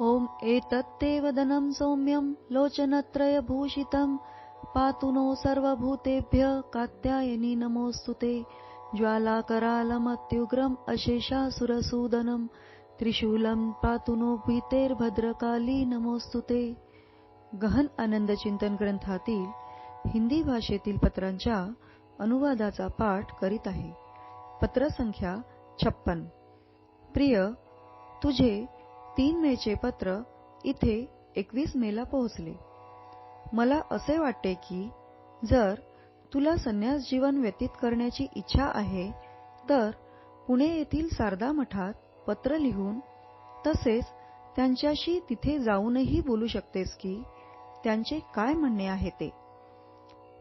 ॐ एतत्ते वदनं सौम्यं लोचनत्रयभूषितं। पातु नो सर्वभूतेभ्य कात्यायनी नमोऽस्तु ते। ज्वालाकरालमत्युग्रम् अशेषासुरसूदनं। त्रिशूलं पातु नो भीतेर्भद्रकाली नमोऽस्तु ते। गहन आनंद चिंतन ग्रंथातील हिंदी भाषेतील पत्रांच्या अनुवादाचा पाठ करीत आहे। पत्रसंख्या छप्पन। प्रिय तुझे तीन मेचे पत्र इथे एकवीस मेला पोहोचले. मला असे वाटते की जर तुला संन्यास जीवन व्यतीत करण्याची इच्छा आहे तर पुणे येथील सारदा मठात पत्र लिहून तसेच त्यांच्याशी तिथे जाऊनही बोलू शकतेस की त्यांचे काय म्हणणे आहे ते.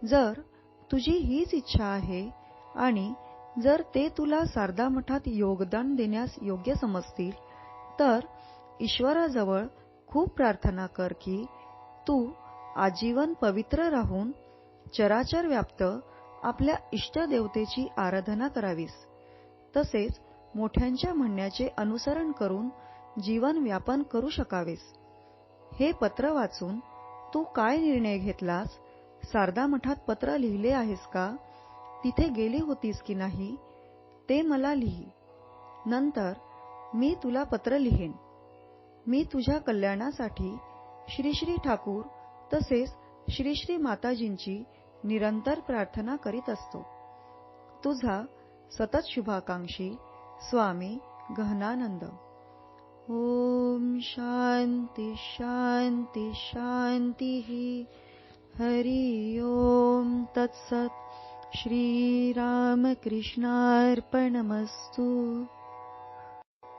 जर तुझी हीच इच्छा आहे आणि जर ते तुला सारदा मठात योगदान देण्यास योग्य समजतील तर ईश्वराजवळ खूप प्रार्थना कर की तू आजीवन पवित्र राहून चराचर व्याप्त आपल्या इष्टदेवतेची आराधना करावीस. तसेच मोठ्यांच्या म्हणण्याचे अनुसरण करून जीवन व्यापन करू शकावेस. हे पत्र वाचून तू काय निर्णय घेतलास? सारदा मठात पत्र लिहिले आहेस का? तिथे गेली होतीस की नाही? ते मला लिही. नंतर मी तुला पत्र लिहेन. मी तुझ्या कल्याणासाठी श्री श्री ठाकूर तसेच श्री श्री माताजींची निरंतर प्रार्थना करीत असतो. तुझा सतत शुभाकांक्षी स्वामी गहनानंद. ओम शांती शांती शांती. हरि ओम तत्सत. श्रीरामकृष्णार्पणमस्तू.